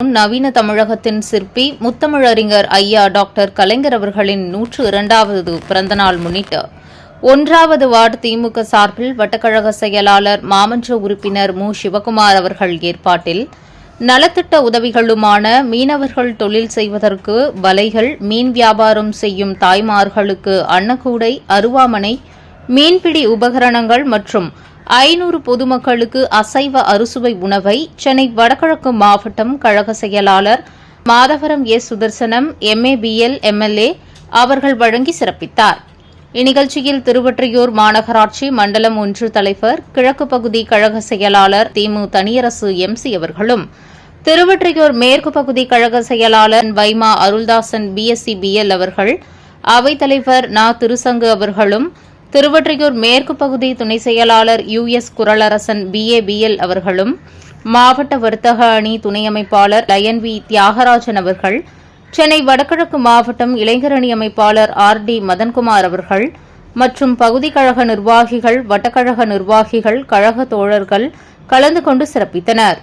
நவீன தமிழகத்தின் சிற்பி முத்தமிழறிஞர் ஐயா டாக்டர் கலைஞர் அவர்களின் நூற்று இரண்டாவது பிறந்தநாள் முன்னிட்டு ஒன்றாவது வார்டு திமுக சார்பில் வட்டக்கழக செயலாளர் மாமன்ற உறுப்பினர் மு. சிவகுமார் அவர்கள் ஏற்பாட்டில் நலத்திட்ட உதவிகளுமான மீனவர்கள் தொழில் செய்வதற்கு வலைகள் மீன் வியாபாரம் செய்யும் தாய்மார்களுக்கு அன்னக்கூடை அருவாமனை மீன்பிடி உபகரணங்கள் மற்றும் ஐநூறு பொதுமக்களுக்கு அசைவ அறுசுவை உணவை சென்னை வடகிழக்கு மாவட்டம் கழக செயலாளர் Madhavaram S Sudarsanam MABL MLA அவர்கள் வழங்கி சிறப்பித்தார். இந்நிகழ்ச்சியில் திருவொற்றியூர் மாநகராட்சி மண்டலம் ஒன்று தலைவர் கிழக்கு பகுதி கழக செயலாளர் திமு தனியரசு எம்சி அவர்களும் திருவொற்றியூர் மேற்கு பகுதி கழக செயலாளர் வைமா அருள்தாசன் பிஎஸ்சி பிஎல் அவர்கள் அவைத்தலைவர் நா. திருசங்கு அவர்களும் திருவொற்றியூர் மேற்கு பகுதி துணை செயலாளர் யு எஸ் குரலரசன் பிஏபிஎல் அவர்களும் மாவட்ட வர்த்தக அணி துணை அமைப்பாளர் லயன் வி தியாகராஜன் அவர்கள் சென்னை வடகிழக்கு மாவட்டம் இளைஞர் அணி அமைப்பாளர் ஆர் டி மதன்குமார் அவர்கள் மற்றும் பகுதி கழக நிர்வாகிகள் வட்டக்கழக நிர்வாகிகள் கழக தோழர்கள் கலந்து கொண்டு சிறப்பித்தனர்.